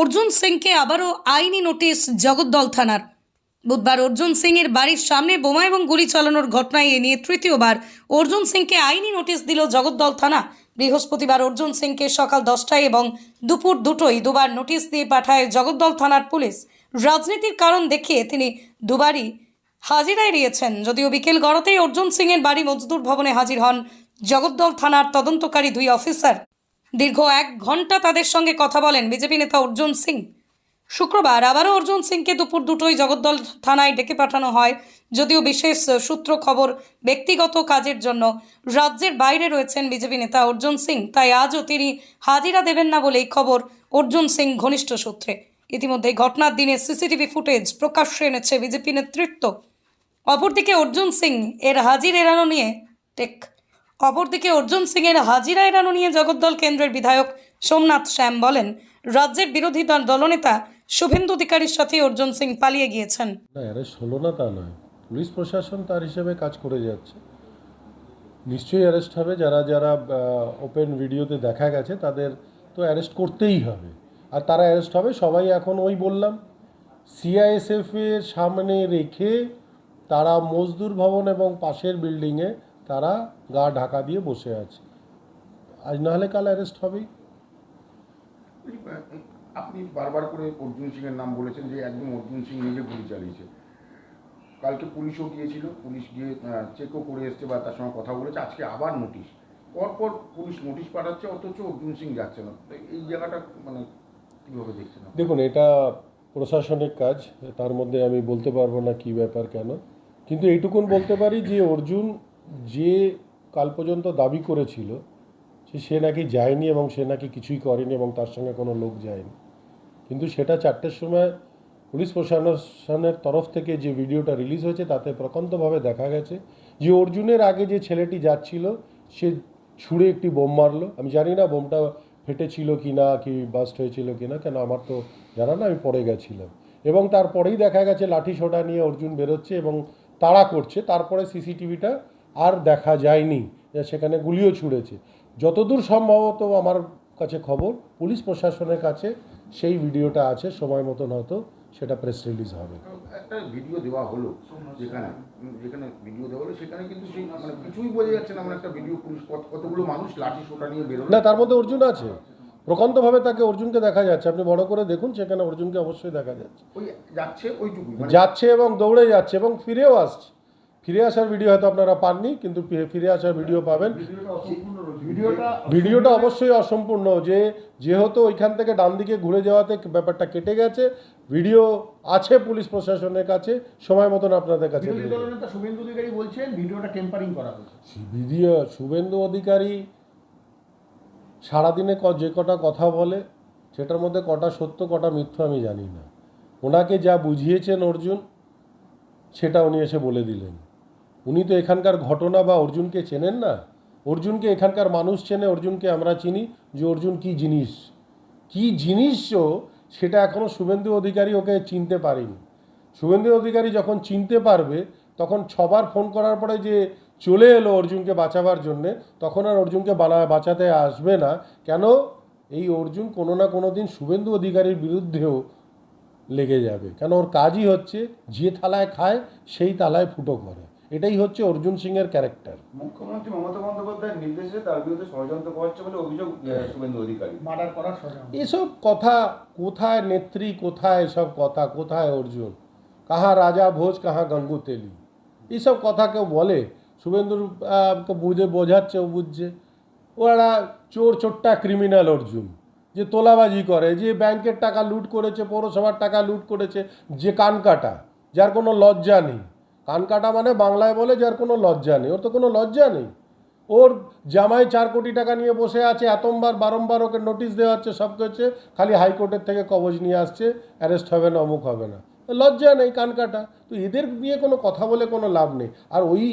অর্জুন সিংকে আবারও আইনি নোটিশ জগদ্দল থানার। বুধবার অর্জুন সিংয়ের বাড়ির সামনে বোমা এবং গুলি চালানোর ঘটনায় এ নিয়ে তৃতীয়বার অর্জুন সিংকে আইনি নোটিশ দিল জগদ্দল থানা। বৃহস্পতিবার অর্জুন সিংকে সকাল দশটায় এবং দুপুর দুটোই দুবার নোটিশ দিয়ে পাঠায় জগদ্দল থানার পুলিশ। রাজনীতির কারণ দেখিয়ে তিনি দুবারই হাজিরা এড়িয়েছেন। যদিও বিকেল গড়তেই অর্জুন সিংয়ের বাড়ি মজদুর ভবনে হাজির হন জগদ্দল থানার তদন্তকারী দুই অফিসার। দীর্ঘ এক ঘণ্টা তাদের সঙ্গে কথা বলেন বিজেপি নেতা অর্জুন সিং। শুক্রবার আবারও অর্জুন সিংকে দুপুর দুটোই জগদ্দল থানায় ডেকে পাঠানো হয়, যদিও বিশেষ সূত্র খবর ব্যক্তিগত কাজের জন্য রাজ্যের বাইরে রয়েছেন বিজেপি নেতা অর্জুন সিং। তাই আজও তিনি হাজিরা দেবেন না বলেই খবর অর্জুন সিং ঘনিষ্ঠ সূত্রে। ইতিমধ্যে ঘটনার দিনে সিসিটিভি ফুটেজ প্রকাশ্যে এনেছে বিজেপি নেতৃত্ব। অপরদিকে অর্জুন সিং এর হাজির এড়ানো নিয়ে টেক অপরদিকে অর্জুন সিং এর হাজিরা এড়ানো নিয়ে জগদ্দল কেন্দ্রের বিধায়ক সোমনাথ শ্যাম বলেন, রাজ্যের বিরোধী দল দলনেতা শুভেন্দু অধিকারীর সাথে অর্জুন সিং পালিয়ে গিয়েছেন। অ্যারেস্ট না তা নয়। পুলিশ প্রশাসন তার হিসেবে কাজ করে যাচ্ছে। নিশ্চয়ই অ্যারেস্ট হবে। যারা যারা ওপেন ভিডিওতে দেখা গেছে, তাদের তো অ্যারেস্ট করতেই হবে। আর তারা অ্যারেস্ট হবে, সবাই এখন ওই বললাম। সিআইএসএফ এর সামনে রেখে তারা মজদুর ভবন এবং পাশের বিল্ডিংয়ে তারা গা ঢাকা দিয়ে বসে আছে। আজ না হলে কাল অ্যারেস্ট হবেই। আপনি বারবার করে অর্জুন সিং এর নাম বলেছেন যে একদম অর্জুন সিং নিজে গুলি চালিয়েছে। কালকে পুলিশও গিয়েছিল পুলিশ গিয়ে চেকও করে এসছে বা তার সঙ্গে কথা বলেছে। আজকে আবার নোটিশ পরপর পুলিশ নোটিশ পাঠাচ্ছে অথচ অর্জুন সিং যাচ্ছে না। এই জায়গাটা মানে কীভাবে দেখছেন? দেখুন এটা প্রশাসনিক কাজ তার মধ্যে আমি বলতে পারব না কি ব্যাপার কেন। কিন্তু এইটুকুন বলতে পারি যে অর্জুন যে কাল পর্যন্ত দাবি করেছিল যে সে নাকি যায়নি এবং সে নাকি কিছুই করেনি এবং তার সঙ্গে কোনো লোক যায়নি। কিন্তু সেটা চারটের সময় পুলিশ প্রশাসনের তরফ থেকে যে ভিডিওটা রিলিজ হয়েছে তাতে প্রকান্তভাবে দেখা গেছে যে অর্জুনের আগে যে ছেলেটি যাচ্ছিল, সে ছুঁড়ে একটি বোম মারলো। আমি জানি না বোমটা ফেটেছিল কি না কি বাস্ট হয়েছিল কি না কেন আমার তো জানা না, আমি পড়ে গেছিলাম। এবং তারপরেই দেখা গেছে লাঠি সোটা নিয়ে অর্জুন বেরোচ্ছে এবং তাড়া করছে। তারপরে সিসিটিভিটা আর দেখা যায়নি যে সেখানে গুলিও ছুঁড়েছে। যতদূর সম্ভবত আমার কাছে খবর পুলিশ প্রশাসনের কাছে সেই ভিডিওটা আছে সময় মতন হয়তো সেটা প্রেস রিলিজ হবে। একটা ভিডিও দেওয়া হলো যেখানে যেখানে ভিডিও দেওয়া হলো সেখানে কিন্তু সেই মানে কিছুই বোঝা যাচ্ছে না একটা ভিডিও পুলিশ কতগুলো মানুষ লাঠি সোটা নিয়ে বেরোলো। না তার মধ্যে অর্জুন আছে। প্রকান্তভাবে তাকে অর্জুনকে দেখা যাচ্ছে। আপনি বড় করে দেখুন সেখানে অর্জুনকে অবশ্যই দেখা যাচ্ছে। ওই যাচ্ছে ওইটুকুই মানে যাচ্ছে এবং দৌড়ে যাচ্ছে এবং ফিরেও আসছে। ফিরে আসার ভিডিও হয়তো আপনারা পাননি কিন্তু ফিরে আসার ভিডিও পাবেন। ভিডিওটা অবশ্যই অসম্পূর্ণ যে যেহেতু ওইখান থেকে ডান দিকে ঘুরে যাওয়াতে ব্যাপারটা কেটে গেছে ভিডিও আছে পুলিশ প্রশাসনের কাছে সময় মতন আপনাদের কাছে শুভেন্দু অধিকারী বলছেন ভিডিওটা টেম্পারিং করা ভিডিও শুভেন্দু অধিকারী সারাদিনে যে কটা কথা বলে সেটার মধ্যে কটা সত্য কটা মিথ্যা আমি জানি না। ওনাকে যা বুঝিয়েছেন অর্জুন সেটা উনি এসে বলে দিলেন। উনি তো এখানকার ঘটনা বা অর্জুনকে চেনেন না। অর্জুনকে এখানকার মানুষ চেনে, অর্জুনকে আমরা চিনি যে অর্জুন কি জিনিস। কি জিনিসও সেটা এখনও শুভেন্দু অধিকারী ওকে চিনতে পারেনি। শুভেন্দু অধিকারী যখন চিনতে পারবে, তখন ছবার ফোন করার পরে যে চলে এলো অর্জুনকে বাঁচাবার জন্যে, তখন আর অর্জুনকে বানা বাঁচাতে আসবে না। কেন? এই অর্জুন কোনো না কোনো দিন শুভেন্দু অধিকারীর বিরুদ্ধেও লেগে যাবে। কেন? ওর কাজই হচ্ছে যে থালায় খায়, সেই তালায় ফুটো করে। এটাই হচ্ছে অর্জুন সিংয়ের ক্যারেক্টার মুখ্যমন্ত্রী মমতা বন্দ্যোপাধ্যায়ের নির্দেশে তার বিরুদ্ধে ষড়যন্ত্র করছে বলে অভিযোগ শুভেন্দু অধিকারী। মার্ডার করার এসব কথা কোথায় নেত্রী কোথায় এসব কথা কোথায় অর্জুন? কাহা রাজা ভোজ কাহা গঙ্গু তেলি? এইসব কথা কেউ বলে? শুভেন্দুর বুঝে বোঝাচ্ছে ও বুঝছে। ওরা চোর চোরটা ক্রিমিনাল অর্জুন যে তোলাবাজি করে যে ব্যাংকের টাকা লুট করেছে পৌরসভার টাকা লুট করেছে যে কান কাটা যার কোনো লজ্জা নেই। কান কাটা মানে বাংলায় বলে যার কোনো লজ্জা নেই, ওর তো কোনো লজ্জা নেই। ওর জামাই চার কোটি টাকা নিয়ে বসে আছে এতবার বারম্বার ওকে নোটিশ দেওয়া হচ্ছে, সব হচ্ছে, খালি হাইকোর্টের থেকে কবজ নিয়ে আসছে অ্যারেস্ট হবে না, অমুক হবে না। লজ্জা নেই কান কাটা, তো এদের নিয়ে কোনো কথা বলে কোনো লাভ নেই। আর ওই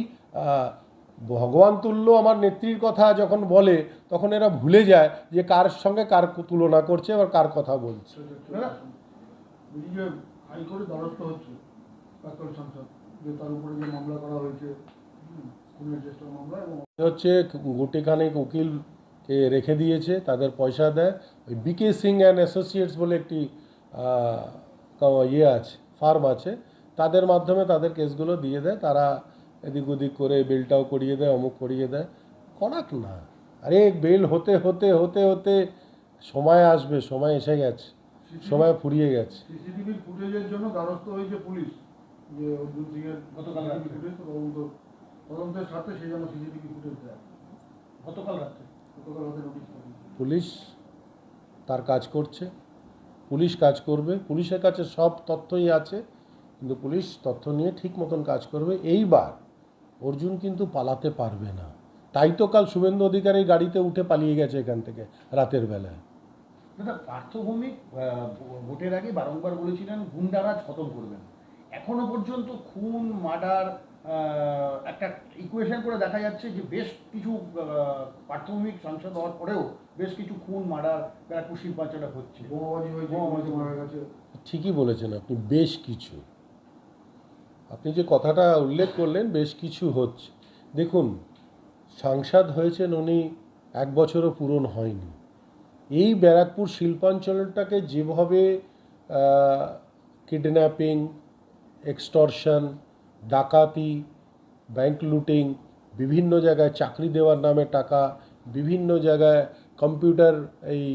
ভগবান তুল্য আমার নেত্রীর কথা যখন বলে, তখন এরা ভুলে যায় যে কার সঙ্গে কার তুলনা করছে, এবার কার কথা বলছে। হাইকোর্টে হচ্ছে যে তার উপরে যে মামলা করা হয়েছে হচ্ছে গুটিখানিক উকিল কে রেখে দিয়েছে তাদের পয়সা দেয়। ওই বিকে সিং অ্যান্ড অ্যাসোসিয়েটস বলে একটি ইয়ে আছে ফার্ম আছে তাদের মাধ্যমে তাদের কেসগুলো দিয়ে দেয়। তারা এদিক ওদিক করে বেলটাও করিয়ে দেয় অমুক করিয়ে দেয়। করাক না। আরে বেল হতে হতে হতে হতে সময় আসবে সময় এসে গেছে সময় ফুরিয়ে গেছে। জন্য হয়েছে পুলিশ। যে অর্জুন সিং এর গতকাল রাত্রে। ফুটেজ তদন্ত তদন্তের সাথে সেই জন্য সিসিটিভি ফুটেজ দেয় গতকাল রাত্রে গতকাল হাতে নোটিশ পুলিশ তার কাজ করছে পুলিশ কাজ করবে পুলিশের কাছে সব তথ্যই আছে কিন্তু পুলিশ তথ্য নিয়ে ঠিক মতন কাজ করবে। এইবার অর্জুন কিন্তু পালাতে পারবে না। তাই তো কাল শুভেন্দু অধিকারী গাড়িতে উঠে পালিয়ে গেছে এখান থেকে রাতের বেলায়। দাদা পার্থভৌমিক ভোটের আগে বারংবার বলেছিলেন গুন্ডারাজ খতম করবেন। এখনও পর্যন্ত খুন মার্ডার একটা ইকুয়েশন করে দেখা যাচ্ছে যে বেশ কিছু প্রাথমিক সাংসদ হওয়ার পরেও বেশ কিছু খুন মার্ডার ব্যারাকপুর শিল্পাঞ্চলে হচ্ছে। ঠিকই বলেছেন আপনি বেশ কিছু। আপনি যে কথাটা উল্লেখ করলেন বেশ কিছু হচ্ছে। দেখুন সাংসদ হয়েছেন উনি এক বছরও পূরণ হয়নি। এই ব্যারাকপুর শিল্পাঞ্চলটাকে যেভাবে কিডন্যাপিং এক্সটর্শন ডাকাতি ব্যাংক লুটিং বিভিন্ন জায়গায় চাকরি দেওয়ার নামে টাকা, বিভিন্ন জায়গায় কম্পিউটার এই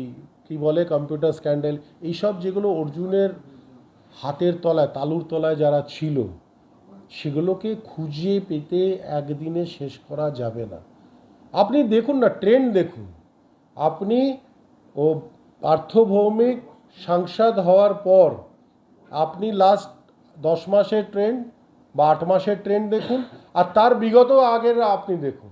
কি বলে কম্পিউটার স্ক্যান্ডেল এইসব যেগুলো অর্জুনের হাতের তলায়, তালুর তলায় যারা ছিল, সেগুলোকে খুঁজে পেতে একদিনে শেষ করা যাবে না। আপনি দেখুন না ট্রেন্ড দেখুন। আপনি ও পার্থভৌমিক সাংসদ হওয়ার পর, আপনি লাস্ট দশ মাসের ট্রেন্ড বা আট মাসের ট্রেন্ড দেখুন, আর তার বিগত আগের আপনি দেখুন।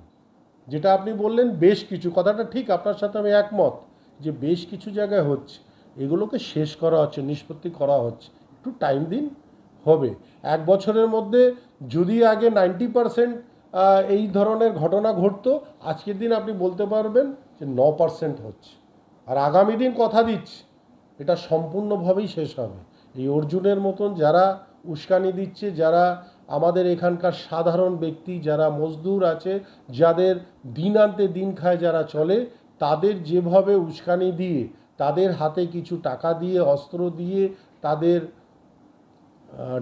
যেটা আপনি বললেন, বেশ কিছু, কথাটা ঠিক, আপনার সাথে আমি একমত যে বেশ কিছু জায়গায় হচ্ছে। এগুলোকে শেষ করা হচ্ছে, নিষ্পত্তি করা হচ্ছে। একটু টাইম দিন, হবে। এক বছরের মধ্যে যদি আগে নাইনটি পারসেন্ট এই ধরনের ঘটনা ঘটতো, আজকের দিন আপনি বলতে পারবেন যে ন পার্সেন্ট হচ্ছে। আর আগামী দিন কথা দিচ্ছি, এটা সম্পূর্ণভাবেই শেষ হবে। এই অর্জুনের মতন যারা উস্কানি দিচ্ছে যারা আমাদের এখানকার সাধারণ ব্যক্তি, যারা মজদুর আছে, যাদের দিন আনতে দিন খায় যারা চলে, তাদের যেভাবে উস্কানি দিয়ে, তাদের হাতে কিছু টাকা দিয়ে, অস্ত্র দিয়ে, তাদের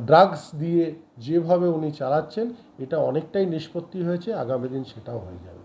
ড্রাগস দিয়ে যেভাবে উনি চালাচ্ছেন, এটা অনেকটাই নিষ্পত্তি হয়েছে, আগামী দিন সেটাও হয়ে যাবে।